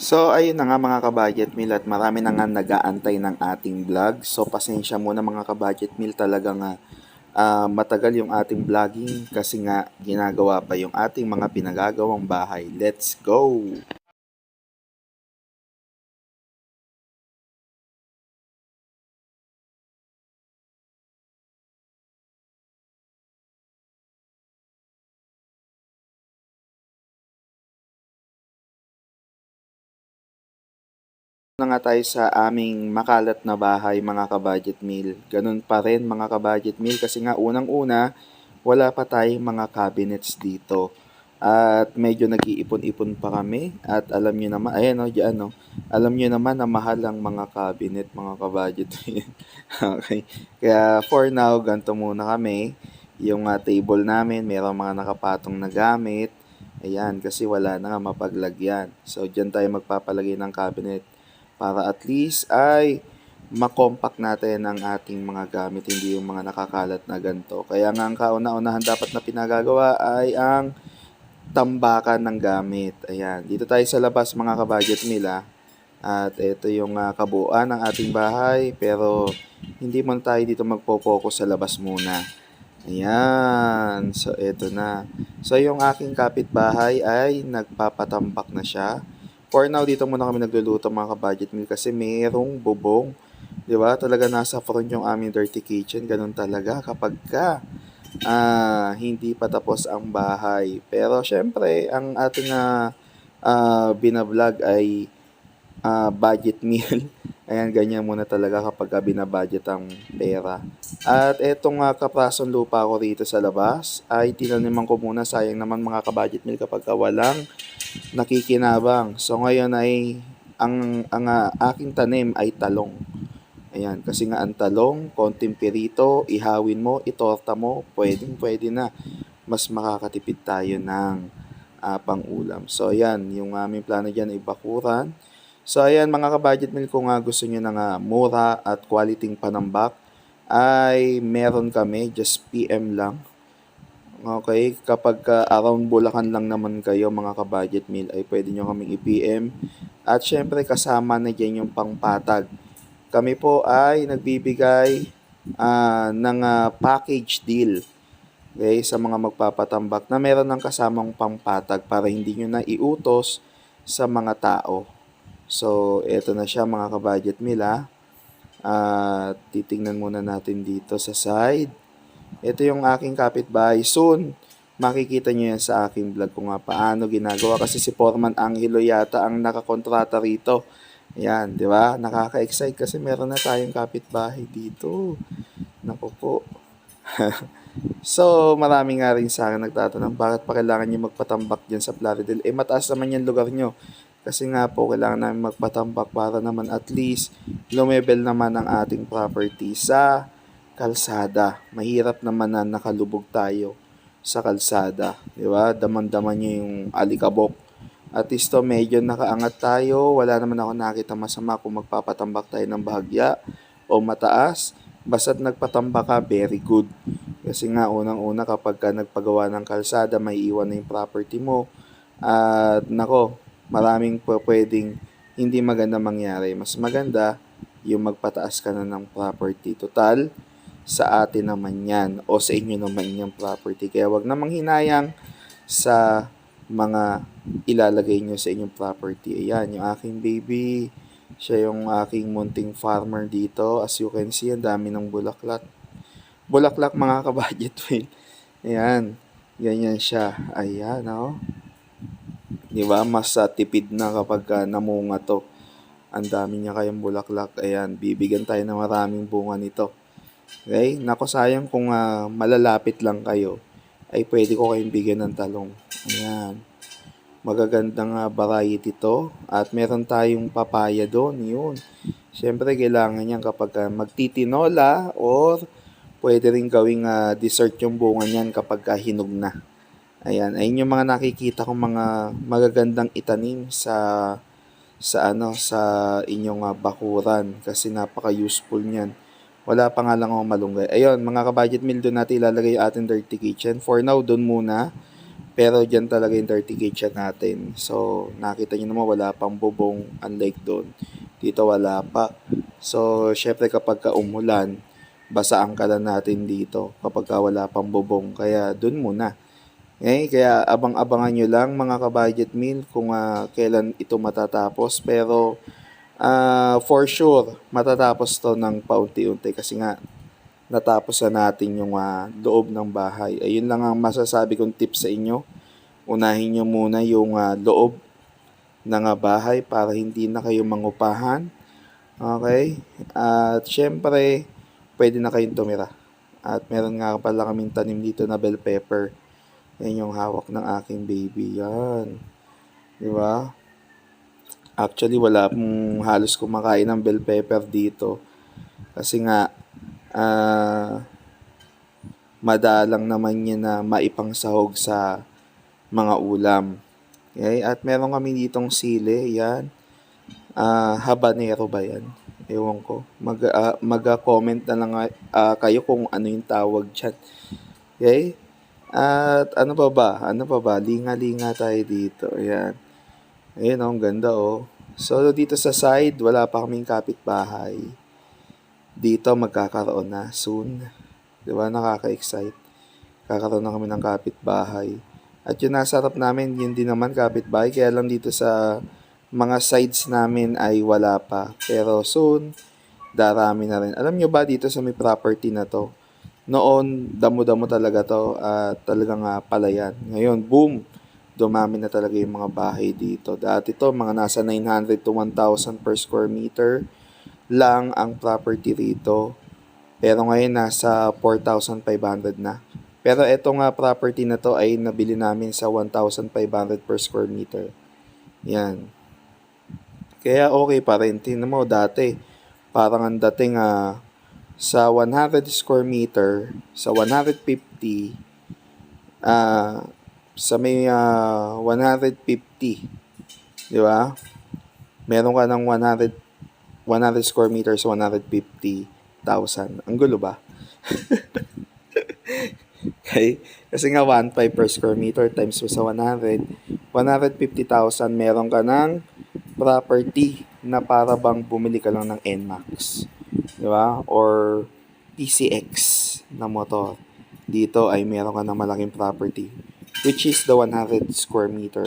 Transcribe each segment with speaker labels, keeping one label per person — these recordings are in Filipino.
Speaker 1: So, ayun na nga mga ka-budget meal at marami na nga nag-aantay ng ating vlog. So, pasensya muna mga ka-budget meal talaga nga ah, matagal yung ating vlogging kasi nga ginagawa pa yung ating mga pinagagawang bahay. Let's go! Na nga tayo sa aming makalat na bahay mga ka-budget meal. Ganun pa rin mga ka-budget meal kasi nga unang-una wala pa tayong mga cabinets dito. At medyo nag-iipon-ipon pa kami at alam nyo naman, ayan o, dyan o, alam nyo naman na mahal ang mga cabinet mga ka-budget okay. Kaya for now, ganito muna kami. Yung ah, table namin, mayroong mga nakapatong na gamit. Ayan, kasi wala na nga mapaglagyan. So, dyan tayo magpapalagay ng cabinet para at least ay makompact natin ang ating mga gamit, hindi yung mga nakakalat na ganito. Kaya nga ang kauna-unahan dapat na pinagagawa ay ang tambakan ng gamit. Ayan, dito tayo sa labas mga kabudget nila. At ito yung ah, kabuuan ng ating bahay, pero hindi muna tayo dito magpo-focus sa labas muna. Ayan, so ito na. So yung aking kapitbahay ay nagpapatambak na siya. For now, dito muna kami nagluluto mga ka-budget meal kasi mayroong bubong. Di ba? Talaga nasa front yung aming dirty kitchen. Ganun talaga kapag ka ah, hindi pa tapos ang bahay. Pero syempre, ang ating uh, binablog ay ah, budget meal. Ayan, ganyan muna talaga kapag ka binabudget ang pera. At etong uh, kaprasong lupa ko rito sa labas ay tinaniman ko muna. Sayang naman mga ka-budget meal kapag ka walang nakikinabang. So ngayon ay ang ang ah, aking tanim ay talong. Ayan, kasi nga ang talong, konting pirito, ihawin mo, itorta mo, pwedeng pwede na. Mas makakatipid tayo ng ah, pang-ulam. So ayan, yung aming plano dyan ay bakuran. So ayan mga ka-budget meal kung nga gusto nyo ng ah, mura at quality panambak ay meron kami, just PM lang. Okay, kapag ka around Bulacan lang naman kayo mga ka-budget meal ay pwede nyo kaming i-PM. At syempre kasama na dyan yung pangpatag. Kami po ay nagbibigay ah, ng ah, package deal okay, sa mga magpapatambak na meron ng kasamang pangpatag para hindi nyo na iutos sa mga tao. So, eto na siya mga ka-budget meal ha. At titingnan muna natin dito sa side. Ito yung aking kapitbahay. Soon, makikita nyo yan sa aking vlog kung nga paano ginagawa. Kasi si Foreman Angelo yata ang nakakontrata rito. Yan, di ba? Nakaka-excite kasi meron na tayong kapitbahay dito. Naku po. so, marami nga rin sa akin nagtatanong, bakit pa kailangan nyo magpatambak dyan sa Plaridel? Eh, mataas naman yung lugar nyo. Kasi nga po, kailangan namin magpatambak para naman at least lumebel naman ang ating property sa kalsada. Mahirap naman na nakalubog tayo sa kalsada. Di ba? Daman-daman nyo yung alikabok. At least to, medyo nakaangat tayo. Wala naman ako nakita masama kung magpapatambak tayo ng bahagya o mataas. Basta't nagpatambak ka, very good. Kasi nga, unang-una kapag ka nagpagawa ng kalsada, may iwan na yung property mo. At nako, maraming pwedeng hindi maganda mangyari. Mas maganda yung magpataas ka na ng property. Total, sa atin naman yan o sa inyo naman yung property. Kaya wag namang hinayang sa mga ilalagay nyo sa inyong property. Ayan, yung aking baby, siya yung aking munting farmer dito. As you can see, ang dami ng bulaklak. Bulaklak mga kabudget wheel. Ayan, ganyan siya. Ayan, oh. Di ba? Mas uh, tipid na kapag uh, namunga to. Ang dami niya kayang bulaklak. Ayan, bibigyan tayo ng maraming bunga nito. Okay? Nako sayang kung uh, malalapit lang kayo, ay pwede ko kayong bigyan ng talong. Ayan. Magagandang uh, variety to. At meron tayong papaya doon. Yun. Siyempre, kailangan niyan kapag uh, magtitinola or pwede rin gawing uh, dessert yung bunga niyan kapag uh, hinog na. Ayan, ayun yung mga nakikita kong mga magagandang itanim sa sa ano sa inyong uh, bakuran kasi napaka-useful niyan. Wala pa nga lang akong malunggay. Ayun, mga ka-budget meal doon natin ilalagay yung ating dirty kitchen. For now, doon muna. Pero dyan talaga yung 30 gauge yan natin. So, nakita nyo naman wala pang bubong unlike doon. Dito wala pa. So, syempre kapag ka umulan, basaan ka lang natin dito kapag ka wala pang bubong. Kaya doon muna. Eh, kaya abang-abangan nyo lang mga ka-budget meal kung ah, kailan ito matatapos. Pero ah, for sure, matatapos to ng paunti-unti kasi nga natapos na natin yung ah, loob ng bahay. Ayun lang ang masasabi kong tips sa inyo. Unahin nyo muna yung ah, loob ng ah, bahay para hindi na kayo mangupahan. Okay? At syempre, pwede na kayong tumira. At meron nga pala kaming tanim dito na bell pepper. Yan yung hawak ng aking baby. Yan. Di ba? Actually, wala pong halos kumakain ng bell pepper dito. Kasi nga, ah, madalang naman niya na maipangsahog sa mga ulam. Okay? At meron kami ditong sili. Yan. Ah, habanero ba yan? Ewan ko. Mag, ah, mag-comment na lang ah, kayo kung ano yung tawag dyan. Okay? At ano pa ba? Ano pa ba? Linga-linga tayo dito. Ayan. Ayan oh, ang ganda oh. So dito sa side, wala pa kaming kapitbahay. Dito magkakaroon na soon. 'Di ba? Nakaka-excite. Kakaroon na kami ng kapitbahay. At yung nasa harap namin, yun din naman kapitbahay. Kaya lang dito sa mga sides namin ay wala pa. Pero soon, darami na rin. Alam nyo ba dito sa may property na to, noon, damo-damo talaga to at talagang uh, palayan. Ngayon, boom! Dumami na talaga yung mga bahay dito. Dati to, mga nasa 900 to 1,000 per square meter lang ang property rito. Pero ngayon, nasa 4,500 na. Pero etong nga property na to ay nabili namin sa 1,500 per square meter. Yan. Kaya okay pa rin. Tingnan mo, dati, parang ang dating ah, sa 100 square meter, sa 150, ah, sa may ah, 150, di ba? Meron ka ng 100, 100 square meters, 150,000. Ang gulo ba? okay? Kasi nga 1.5 per square meter times mo sa 100, 150,000 meron ka ng property na para bang bumili ka lang ng NMAX. Di ba? Or PCX na motor. Dito ay meron ka ng malaking property which is the 100 square meter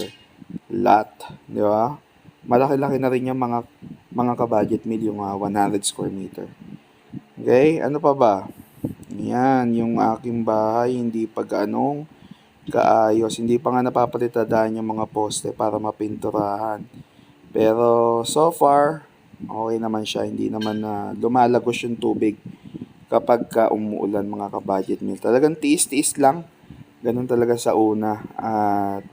Speaker 1: lot. Di ba? Malaki-laki na rin yung mga mga ka-budget meal yung ah, 100 square meter. Okay? Ano pa ba? Yan, yung aking bahay hindi pa gaanong kaayos. Hindi pa nga napapalitadaan yung mga poste para mapinturahan. Pero so far, okay naman siya. Hindi naman na lumalagos yung tubig kapag ka umuulan mga ka-budget meal. Talagang tiis-tiis lang. Ganun talaga sa una. At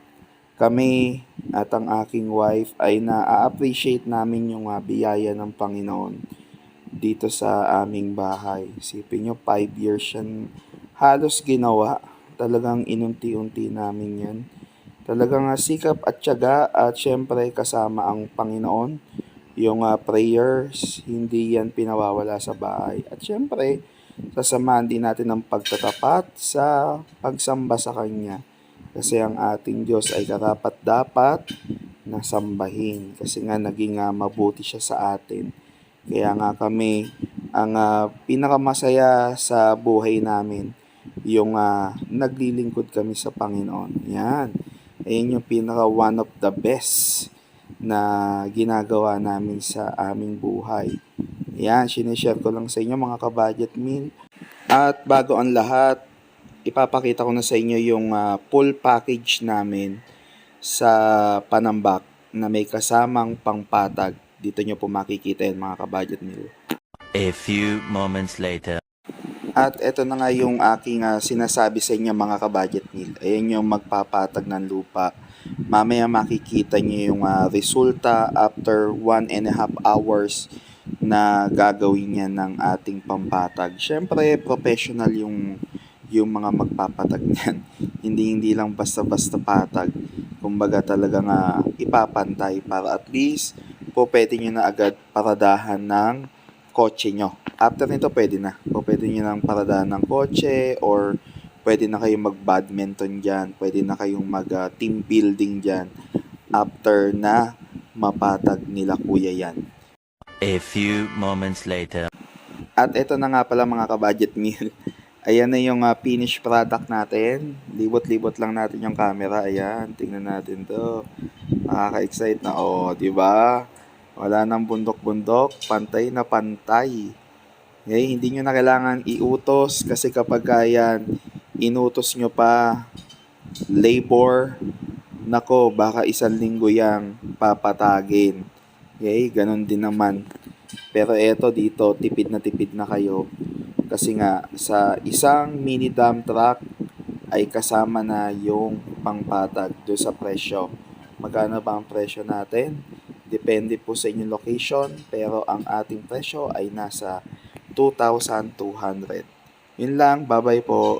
Speaker 1: kami at ang aking wife ay na-appreciate namin yung uh, biyaya ng Panginoon dito sa aming bahay. Isipin nyo, 5 years yan halos ginawa. Talagang inunti-unti namin yan. Talagang uh, sikap at tiyaga at syempre kasama ang Panginoon. Yung uh, prayers, hindi yan pinawawala sa bahay. At syempre, sasamahan din natin ng pagtatapat sa pagsamba sa Kanya. Kasi ang ating Diyos ay karapat-dapat na sambahin. Kasi nga naging uh, mabuti siya sa atin. Kaya nga kami, ang uh, pinakamasaya sa buhay namin, yung uh, naglilingkod kami sa Panginoon. Yan. Ayun yung pinaka one of the best na ginagawa namin sa aming buhay. Yan, sinishare ko lang sa inyo mga ka-budget meal. At bago ang lahat, ipapakita ko na sa inyo yung uh, full package namin sa Panambak na may kasamang pangpatag. Dito nyo po makikita yan mga ka-budget meal.
Speaker 2: A few moments later.
Speaker 1: At ito na nga yung aking uh, sinasabi sa inyo mga ka-budget meal. Ayan yung magpapatag ng lupa. Mamaya makikita nyo yung uh, resulta after one and a half hours na gagawin niya ng ating pampatag. Siyempre, professional yung yung mga magpapatag niyan. hindi hindi lang basta-basta patag. Kumbaga talaga nga ipapantay para at least po pwede nyo na agad paradahan ng kotse nyo. After nito pwede na. Po pwede nyo nang paradahan ng kotse or Pwede na kayong mag-badminton dyan. Pwede na kayong mag-team building dyan. After na mapatag nila kuya yan.
Speaker 2: A few moments later.
Speaker 1: At ito na nga pala mga ka-budget meal. Ayan na yung ah, finished product natin. Libot-libot lang natin yung camera. Ayan, tingnan natin to. Nakaka-excite na. Oh, di ba? Wala nang bundok-bundok. Pantay na pantay. Okay, hindi nyo na kailangan iutos kasi kapag yan inutos nyo pa labor, nako, baka isang linggo yang papatagin. Okay, ganun din naman. Pero eto dito, tipid na tipid na kayo. Kasi nga, sa isang mini dump truck ay kasama na yung pangpatag do sa presyo. Magkano ba ang presyo natin? Depende po sa inyong location, pero ang ating presyo ay nasa 2,200. Yun lang, bye-bye po.